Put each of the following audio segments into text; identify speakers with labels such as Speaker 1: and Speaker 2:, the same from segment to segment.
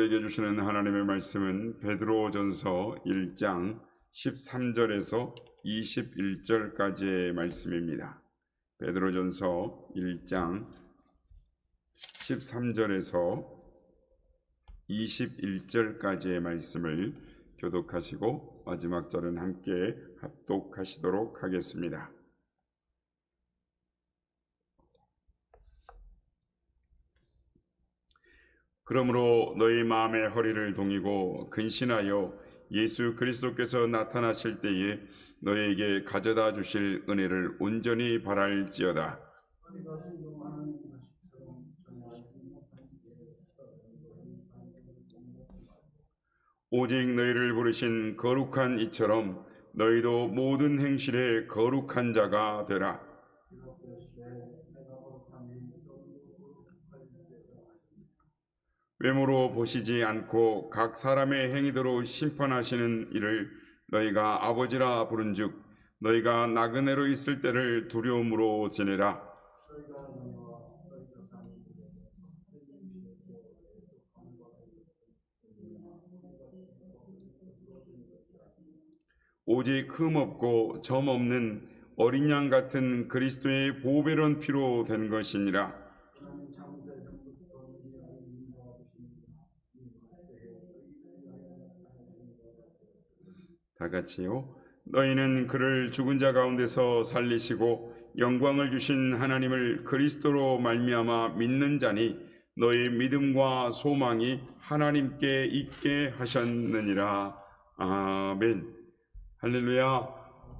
Speaker 1: 우리에게 주시는 하나님의 말씀은 베드로전서 1장 13절에서 21절까지의 말씀입니다. 베드로전서 1장 13절에서 21절까지의 말씀을 교독하시고 마지막 절은 함께 합독하시도록 하겠습니다. 그러므로 너희 마음의 허리를 동이고 근신하여 예수 그리스도께서 나타나실 때에 너희에게 가져다 주실 은혜를 온전히 바랄지어다. 오직 너희를 부르신 거룩한 이처럼 너희도 모든 행실에 거룩한 자가 되라.
Speaker 2: 내가 거룩함이 너희도 거룩할 때가
Speaker 1: 외모로 보시지 않고 각 사람의 행위대로 심판하시는 이를 너희가 아버지라 부른즉 너희가 나그네로 있을 때를 두려움으로 지내라. 오직 흠 없고 점 없는 어린 양 같은 그리스도의 보배로운 피로 된 것이니라.
Speaker 2: 하나님 창세 전부터 우리를 인도하십니다.
Speaker 1: 다 같이요. 너희는 그를 죽은 자 가운데서 살리시고 영광을 주신 하나님을 그리스도로 말미암아 믿는 자니 너희 믿음과 소망이 하나님께 있게 하셨느니라. 아멘. 할렐루야.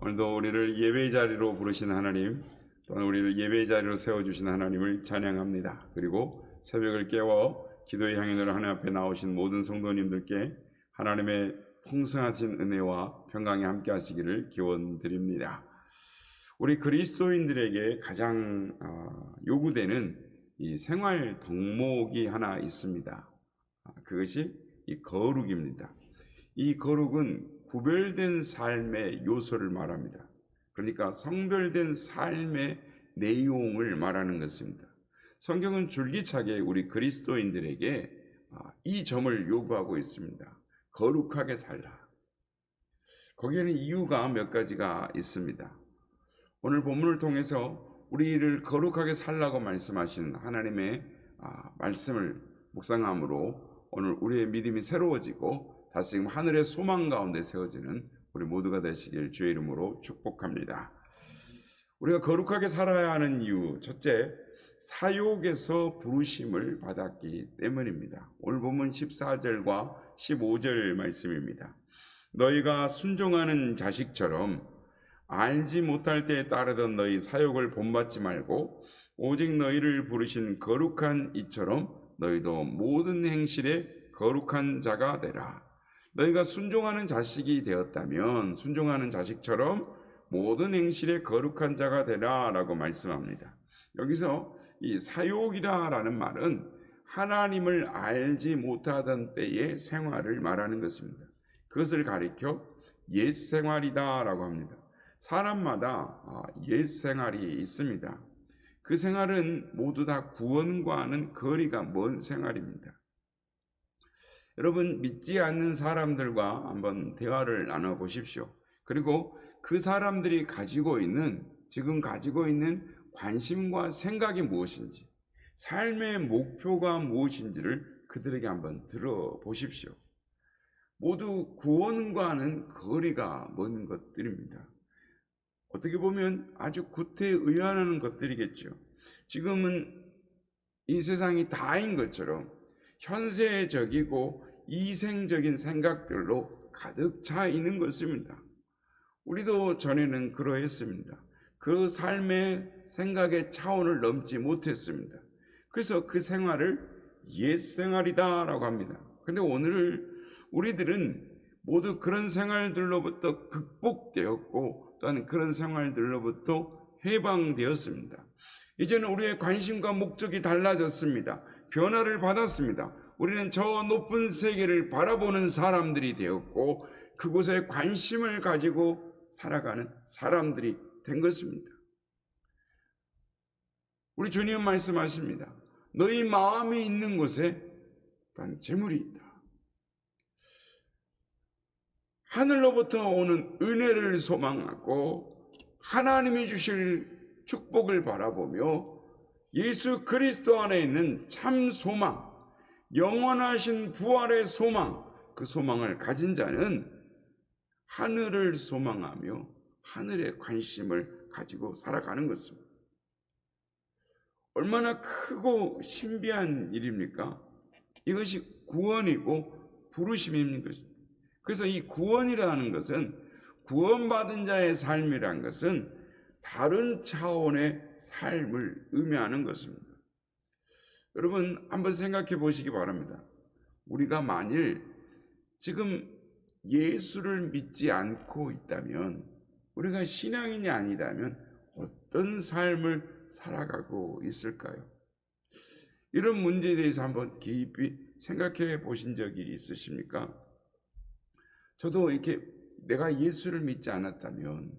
Speaker 1: 오늘도 우리를 예배 자리로 부르신 하나님, 또한 우리를 예배 자리로 세워 주신 하나님을 찬양합니다. 그리고 새벽을 깨워 기도의 향연으로 하나님 앞에 나오신 모든 성도님들께 하나님의 풍성하신 은혜와 평강이 함께 하시기를 기원드립니다. 우리 그리스도인들에게 가장 어, 요구되는 이 생활 덕목이 하나 있습니다. 아, 그것이 이 거룩입니다. 이 거룩은 구별된 삶의 요소를 말합니다. 그러니까 성별된 삶의 내용을 말하는 것입니다. 성경은 줄기차게 우리 그리스도인들에게 아, 이 점을 요구하고 있습니다. 거룩하게 살라. 거기에는 이유가 몇 가지가 있습니다. 오늘 본문을 통해서 우리를 거룩하게 살라고 말씀하신 하나님의 아, 말씀을 묵상함으로 오늘 우리의 믿음이 새로워지고 다시금 하늘의 소망 가운데 세워지는 우리 모두가 되시길 주의 이름으로 축복합니다. 우리가 거룩하게 살아야 하는 이유 첫째 사욕에서 부르심을 받았기 때문입니다. 오늘 본문 14절과 15절 말씀입니다. 너희가 순종하는 자식처럼 알지 못할 때에 따르던 너희 사욕을 본받지 말고 오직 너희를 부르신 거룩한 이처럼 너희도 모든 행실에 거룩한 자가 되라. 너희가 순종하는 자식이 되었다면 순종하는 자식처럼 모든 행실에 거룩한 자가 되라라고 말씀합니다. 여기서 이 사욕이라라는 말은 하나님을 알지 못하던 때의 생활을 말하는 것입니다. 그것을 가리켜 옛 생활이다라고 합니다. 사람마다 아, 옛 생활이 있습니다. 그 생활은 모두 다 구원과는 거리가 먼 생활입니다. 여러분 믿지 않는 사람들과 한번 대화를 나눠 보십시오. 그리고 그 사람들이 가지고 있는 지금 가지고 있는 관심과 생각이 무엇인지, 삶의 목표가 무엇인지를 그들에게 한번 들어보십시오. 모두 구원과는 거리가 먼 것들입니다. 어떻게 보면 아주 구태의연하는 것들이겠죠. 지금은 이 세상이 다인 것처럼 현세적이고 이생적인 생각들로 가득 차 있는 것입니다. 우리도 전에는 그러했습니다. 그 삶의 생각의 차원을 넘지 못했습니다. 그래서 그 생활을 옛 생활이다라고 합니다. 근데 오늘 우리들은 모두 그런 생활들로부터 극복되었고 또한 그런 생활들로부터 해방되었습니다. 이제는 우리의 관심과 목적이 달라졌습니다. 변화를 받았습니다. 우리는 저 높은 세계를 바라보는 사람들이 되었고 그곳에 관심을 가지고 살아가는 사람들이 된 것입니다. 우리 주님 말씀하십니다. 너희 마음이 있는 곳에 단 재물이 있다. 하늘로부터 오는 은혜를 소망하고 하나님이 주실 축복을 바라보며 예수 그리스도 안에 있는 참 소망, 영원하신 부활의 소망, 그 소망을 가진 자는 하늘을 소망하며 하늘에 관심을 가지고 살아가는 것입니다. 얼마나 크고 신비한 일입니까? 이것이 구원이고 부르심인 것입니다. 그래서 이 구원이라는 것은 구원받은 자의 삶이란 것은 다른 차원의 삶을 의미하는 것입니다. 여러분 한번 생각해 보시기 바랍니다. 우리가 만일 지금 예수를 믿지 않고 있다면 우리가 신앙인이 아니다면 어떤 삶을 살아가고 있을까요? 이런 문제에 대해서 한번 깊이 생각해 보신 적이 있으십니까? 저도 이렇게 내가 예수를 믿지 않았다면,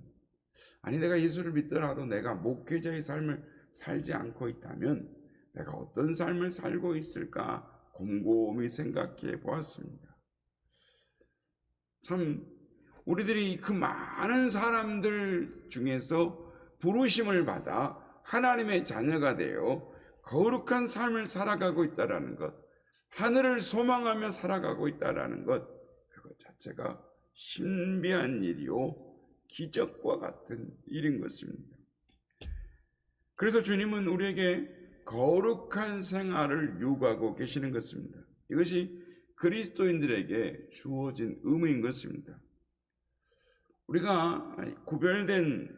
Speaker 1: 아니 내가 예수를 믿더라도 내가 목회자의 삶을 살지 않고 있다면 내가 어떤 삶을 살고 있을까 곰곰이 생각해 보았습니다. 참 우리들이 그 많은 사람들 중에서 부르심을 받아 하나님의 자녀가 되어 거룩한 삶을 살아가고 있다라는 것, 하늘을 소망하며 살아가고 있다라는 것, 그것 자체가 신비한 일이요 기적과 같은 일인 것입니다. 그래서 주님은 우리에게 거룩한 생활을 요구하고 계시는 것입니다. 이것이 그리스도인들에게 주어진 의무인 것입니다. 우리가 구별된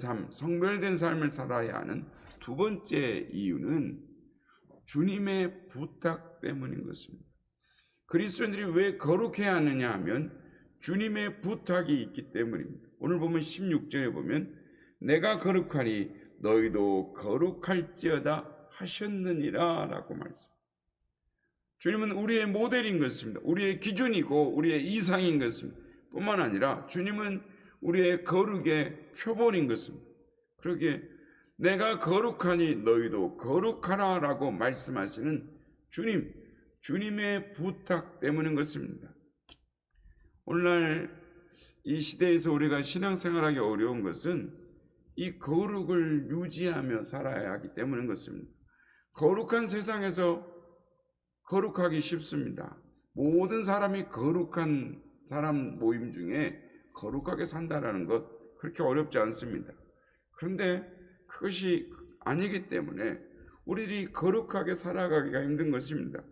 Speaker 1: 삶, 성별된 삶을 살아야 하는 두 번째 이유는 주님의 부탁 때문인 것입니다. 그리스도인들이 왜 거룩해야 하느냐 하면 주님의 부탁이 있기 때문입니다. 오늘 보면 16절에 보면 내가 거룩하니 너희도 거룩할지어다 하셨느니라 라고 말씀. 주님은 우리의 모델인 것입니다. 우리의 기준이고 우리의 이상인 것입니다. 뿐만 아니라 주님은 우리의 거룩의 표본인 것입니다. 그러기에 내가 거룩하니 너희도 거룩하라 라고 말씀하시는 주님, 주님의 부탁 때문인 것입니다. 오늘날 이 시대에서 우리가 신앙생활하기 어려운 것은 이 거룩을 유지하며 살아야 하기 때문인 것입니다. 거룩한 세상에서 거룩하기 쉽습니다. 모든 사람이 거룩한 사람 모임 중에 거룩하게 산다라는 것 그렇게 어렵지 않습니다. 그런데 그것이 아니기 때문에 우리들이 거룩하게 살아가기가 힘든 것입니다.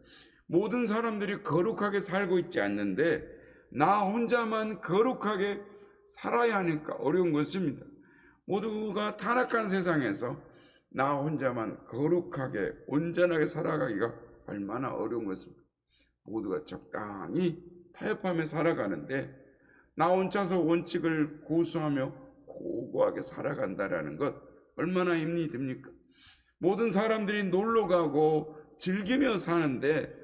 Speaker 1: 모든 사람들이 거룩하게 살고 있지 않는데 나 혼자만 거룩하게 살아야 하니까 어려운 것입니다. 모두가 타락한 세상에서 나 혼자만 거룩하게 온전하게 살아가기가 얼마나 어려운 것입니다. 모두가 적당히 타협하며 살아가는데 나 혼자서 원칙을 고수하며 고고하게 살아간다라는 것 얼마나 힘이 듭니까? 모든 사람들이 놀러 가고 즐기며 사는데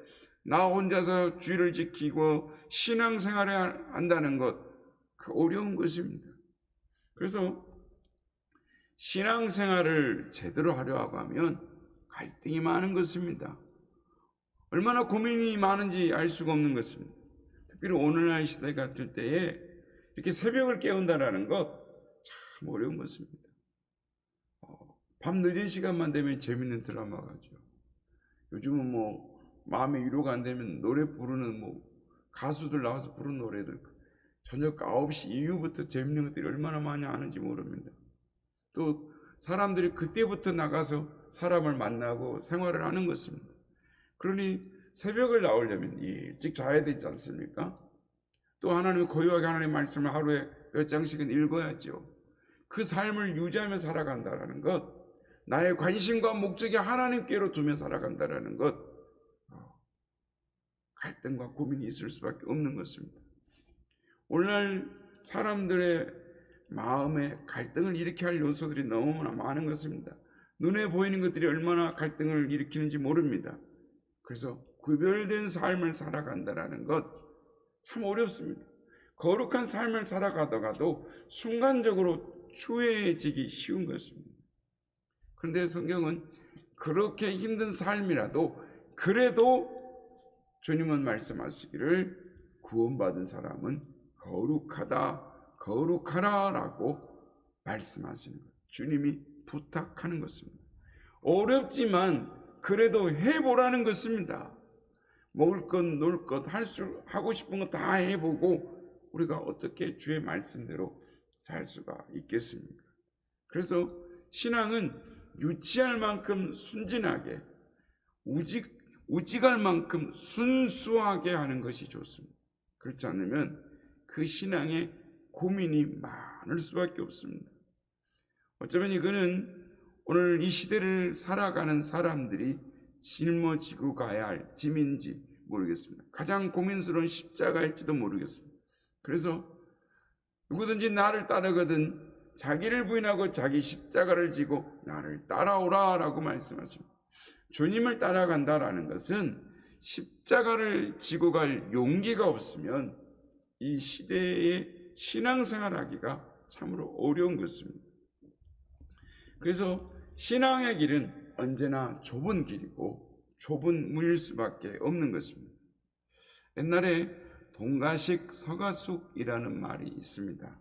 Speaker 1: 나 혼자서 주의를 지키고 신앙생활을 한다는 것, 그 어려운 것입니다. 그래서 신앙생활을 제대로 하려 하고 하면 갈등이 많은 것입니다. 얼마나 고민이 많은지 알 수가 없는 것입니다. 특별히 오늘날 시대 같을 때에 이렇게 새벽을 깨운다라는 것 참 어려운 것입니다. 어, 밤 늦은 시간만 되면 재밌는 드라마 가 죠 요즘은 뭐 마음의 위로가 안 되면 노래 부르는 뭐 가수들 나와서 부르는 노래들 저녁 9시 이후부터 재밌는 것들이 얼마나 많이 아는지 모릅니다. 또 사람들이 그때부터 나가서 사람을 만나고 생활을 하는 것입니다. 그러니 새벽을 나오려면 일찍 자야 되지 않습니까? 또 하나님의 고요하게 하나님의 말씀을 하루에 몇 장씩은 읽어야죠. 그 삶을 유지하며 살아간다라는 것, 나의 관심과 목적이 하나님께로 두며 살아간다라는 것, 어, 갈등과 고민이 있을 수밖에 없는 것입니다. 오늘날 사람들의 마음에 갈등을 일으켜 할 요소들이 너무나 많은 것입니다. 눈에 보이는 것들이 얼마나 갈등을 일으키는지 모릅니다. 그래서 구별된 삶을 살아간다라는 것 참 어렵습니다. 거룩한 삶을 살아가다가도 순간적으로 추해지기 쉬운 것입니다. 그런데 성경은 그렇게 힘든 삶이라도 그래도 주님은 말씀하시기를 구원받은 사람은 거룩하다, 거룩하라라고 말씀하시는 것. 주님이 부탁하는 것입니다. 어렵지만 그래도 해보라는 것입니다. 먹을 것, 놀 것, 할 수, 하고 싶은 거 다 해보고 우리가 어떻게 주의 말씀대로 살 수가 있겠습니까? 그래서 신앙은 유치할 만큼 순진하게, 우직, 우직할 만큼 순수하게 하는 것이 좋습니다. 그렇지 않으면 그 신앙에 고민이 많을 수밖에 없습니다. 어쩌면 이거는 오늘 이 시대를 살아가는 사람들이 짊어지고 가야 할 짐인지 모르겠습니다. 가장 고민스러운 십자가일지도 모르겠습니다. 그래서 누구든지 나를 따르거든 자기를 부인하고 자기 십자가를 지고 나를 따라오라 라고 말씀하십니다. 주님을 따라간다라는 것은 십자가를 지고 갈 용기가 없으면 이 시대에 신앙생활 하기가 참으로 어려운 것입니다. 그래서 신앙의 길은 언제나 좁은 길이고 좁은 문일 수밖에 없는 것입니다. 옛날에 동가식 서가숙이라는 말이 있습니다.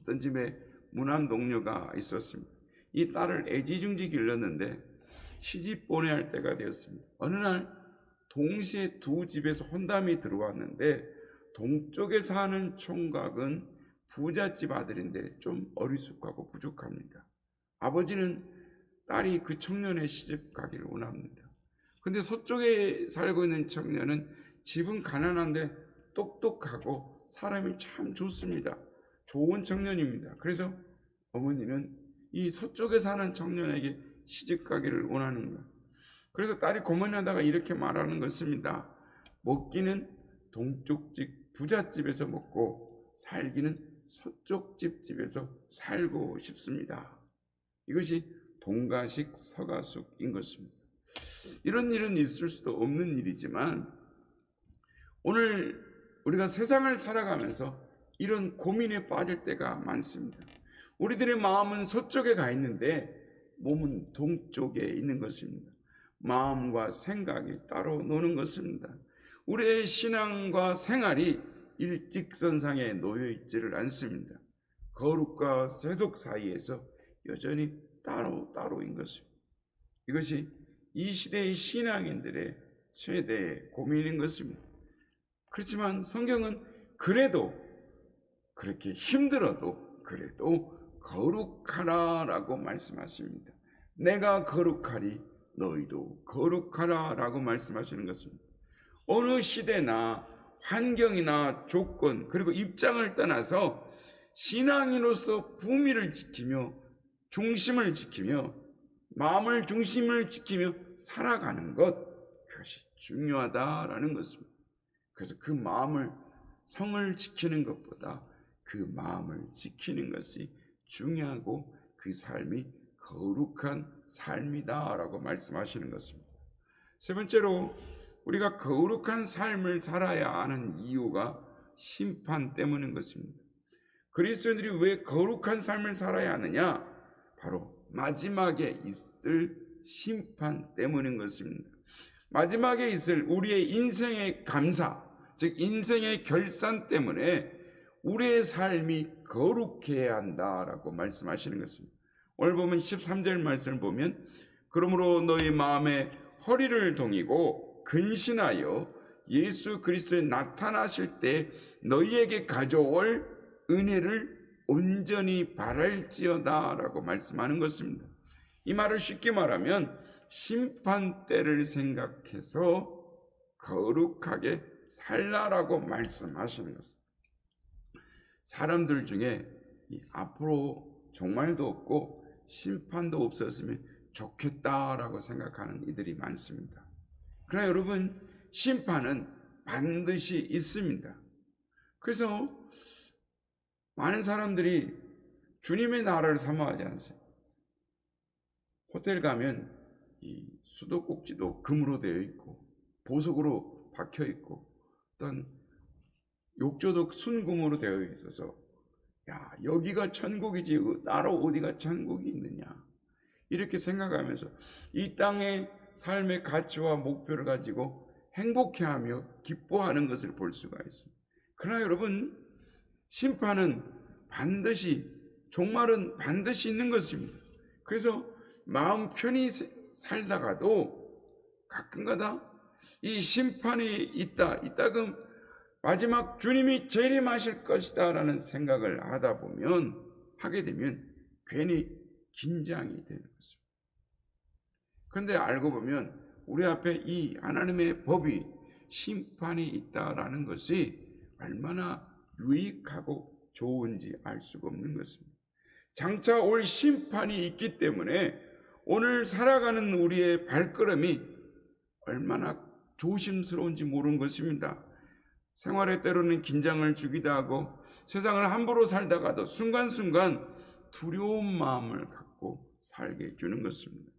Speaker 1: 어떤 집에 무난 동료가 있었습니다. 이 딸을 애지중지 길렀는데 시집 보내야 할 때가 되었습니다. 어느 날 동시에 두 집에서 혼담이 들어왔는데 동쪽에 사는 총각은 부잣집 아들인데 좀 어리숙하고 부족합니다. 아버지는 딸이 그 청년의 시집 가기를 원합니다. 근데 서쪽에 살고 있는 청년은 집은 가난한데 똑똑하고 사람이 참 좋습니다. 좋은 청년입니다. 그래서 어머니는 이 서쪽에 사는 청년에게 시집 가기를 원하는 거예요. 그래서 딸이 고민하다가 이렇게 말하는 것입니다. 먹기는 동쪽 집 부잣집에서 먹고 살기는 서쪽 집 집에서 살고 싶습니다. 이것이 동가식 서가숙인 것입니다. 이런 일은 있을 수도 없는 일이지만 오늘 우리가 세상을 살아가면서 이런 고민에 빠질 때가 많습니다. 우리들의 마음은 서쪽에 가 있는데 몸은 동쪽에 있는 것입니다. 마음과 생각이 따로 노는 것입니다. 우리의 신앙과 생활이 일직선상에 놓여 있지를 않습니다. 거룩과 세속 사이에서 여전히 따로 따로인 것입니다. 이것이 이 시대의 신앙인들의 최대 고민인 것입니다. 그렇지만 성경은 그래도 그렇게 힘들어도 그래도 거룩하라라고 말씀하십니다. 내가 거룩하리 너희도 거룩하라라고 말씀하시는 것입니다. 어느 시대나 환경이나 조건 그리고 입장을 떠나서 신앙인으로서 부미를 지키며 중심을 지키며 마음을 중심을 지키며 살아가는 것 그것이 중요하다라는 것입니다. 그래서 그 마음을 성을 지키는 것보다 그 마음을 지키는 것이 중요하고 그 삶이 거룩한 삶이다라고 말씀하시는 것입니다. 세 번째로 우리가 거룩한 삶을 살아야 하는 이유가 심판 때문인 것입니다. 그리스도인들이 왜 거룩한 삶을 살아야 하느냐? 바로 마지막에 있을 심판 때문인 것입니다. 마지막에 있을 우리의 인생의 감사, 즉 인생의 결산 때문에 우리의 삶이 거룩해야 한다라고 말씀하시는 것입니다. 오늘 보면 13절 말씀을 보면 그러므로 너희 마음에 허리를 동이고 근신하여 예수 그리스도의 나타나실 때 너희에게 가져올 은혜를 온전히 바랄지어다라고 말씀하는 것입니다. 이 말을 쉽게 말하면 심판 때를 생각해서 거룩하게 살라라고 말씀하시는 것입니다. 사람들 중에 앞으로 종말도 없고 심판도 없었으면 좋겠다라고 생각하는 이들이 많습니다. 그러나 여러분 심판은 반드시 있습니다. 그래서 많은 사람들이 주님의 나라를 사모하지 않습니다. 호텔 가면 이 수도꼭지도 금으로 되어 있고 보석으로 박혀 있고 어떤 욕조도 순금으로 되어 있어서 야 여기가 천국이지 나로 어디가 천국이 있느냐 이렇게 생각하면서 이 땅의 삶의 가치와 목표를 가지고 행복해하며 기뻐하는 것을 볼 수가 있습니다. 그러나 여러분 심판은 반드시 종말은 반드시 있는 것입니다. 그래서 마음 편히 세- 살다가도 가끔가다 이 심판이 있다, 이따금 마지막 주님이 재림하실 것이다 라는 생각을 하다 보면 하게 되면 괜히 긴장이 되는 것입니다. 그런데 알고 보면 우리 앞에 이 하나님의 법이 심판이 있다라는 것이 얼마나 유익하고 좋은지 알 수가 없는 것입니다. 장차 올 심판이 있기 때문에 오늘 살아가는 우리의 발걸음이 얼마나 조심스러운지 모르는 것입니다. 생활에 때로는 긴장을 주기도 하고 세상을 함부로 살다가도 순간순간 두려운 마음을 갖고 살게 해주는 것입니다.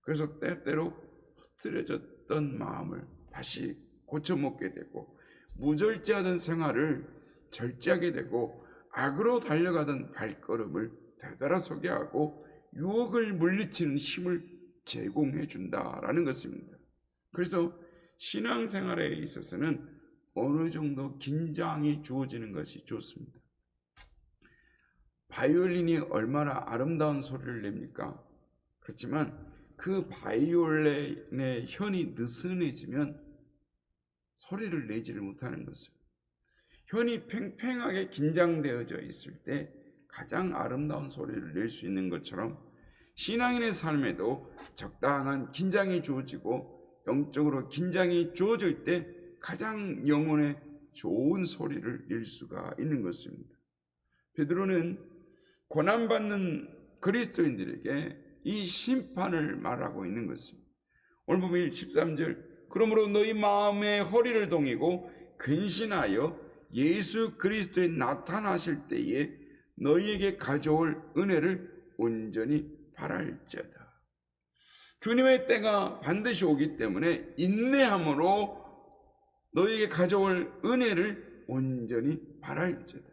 Speaker 1: 그래서 때때로 흐트러졌던 마음을 다시 고쳐먹게 되고 무절제하던 생활을 절제하게 되고 악으로 달려가던 발걸음을 되돌아서게 하고 유혹을 물리치는 힘을 제공해 준다라는 것입니다. 그래서 신앙생활에 있어서는 어느 정도 긴장이 주어지는 것이 좋습니다. 바이올린이 얼마나 아름다운 소리를 냅니까? 그렇지만 그 바이올린의 현이 느슨해지면 소리를 내지를 못하는 것을. 현이 팽팽하게 긴장되어져 있을 때 가장 아름다운 소리를 낼 수 있는 것처럼 신앙인의 삶에도 적당한 긴장이 주어지고 영적으로 긴장이 주어질 때 가장 영혼에 좋은 소리를 낼 수가 있는 것입니다. 베드로는 고난받는 그리스도인들에게 이 심판을 말하고 있는 것입니다. 오늘 보면 13절 그러므로 너희 마음의 허리를 동이고 근신하여 예수 그리스도에 나타나실 때에 너희에게 가져올 은혜를 온전히 바랄지어다. 주님의 때가 반드시 오기 때문에 인내함으로 너희에게 가져올 은혜를 온전히 바랄지어다.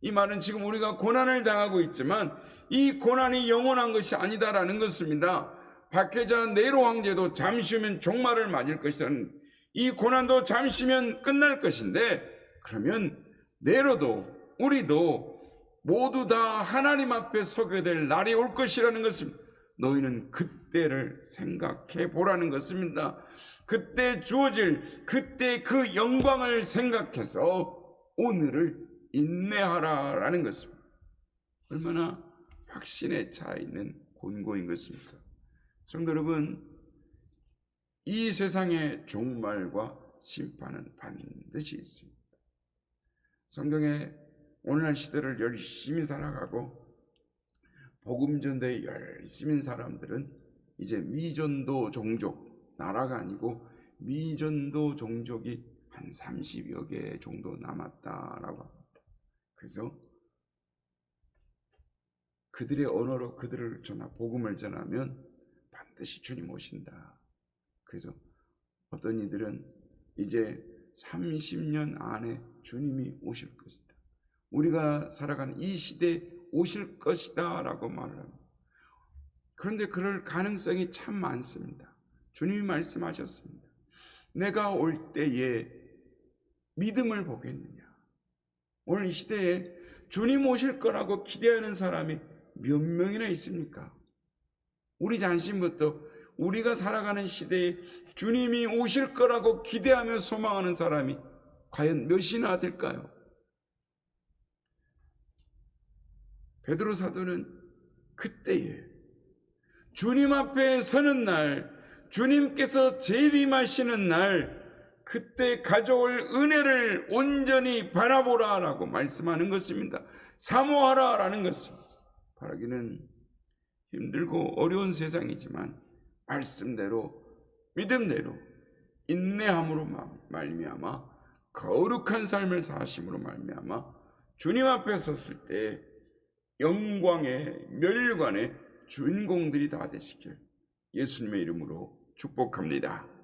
Speaker 1: 이 말은 지금 우리가 고난을 당하고 있지만 이 고난이 영원한 것이 아니다라는 것입니다. 박해자 네로 황제도 잠시면 종말을 맞을 것이라는 이 고난도 잠시면 끝날 것인데 그러면 네로도 우리도 모두 다 하나님 앞에 서게 될 날이 올 것이라는 것입니다. 너희는 그때를 생각해 보라는 것입니다. 그때 주어질 그때 그 영광을 생각해서 오늘을 인내하라라는 것입니다. 얼마나 확신에 차 있는 권고인 것입니까? 성도 여러분, 이 세상의 종말과 심판은 반드시 있습니다. 성경에 오늘날 시대를 열심히 살아가고 복음 전도에 열심인 사람들은 이제 미전도 종족 나라가 아니고 미전도 종족이 한 30여 개 정도 남았다라고 합니다. 그래서 그들의 언어로 그들을 전하 복음을 전하면 반드시 주님 오신다. 그래서 어떤 이들은 이제 30년 안에 주님이 오실 것이다. 우리가 살아가는 이 시대에 오실 것이다 라고 말을 합니다. 그런데 그럴 가능성이 참 많습니다. 주님이 말씀하셨습니다. 내가 올 때에 믿음을 보겠느냐? 오늘 이 시대에 주님 오실 거라고 기대하는 사람이 몇 명이나 있습니까? 우리 자신부터 우리가 살아가는 시대에 주님이 오실 거라고 기대하며 소망하는 사람이 과연 몇이나 될까요? 베드로 사도는 그때에 주님 앞에 서는 날, 주님께서 재림하시는 날, 그때 가져올 은혜를 온전히 바라보라 라고 말씀하는 것입니다. 사모하라 라는 것입니다. 바라기는 힘들고 어려운 세상이지만 말씀대로 믿음대로 인내함으로 말미암아 거룩한 삶을 사심으로 말미암아 주님 앞에 섰을 때 영광의 멸관의 주인공들이 다 되시길 예수님의 이름으로 축복합니다.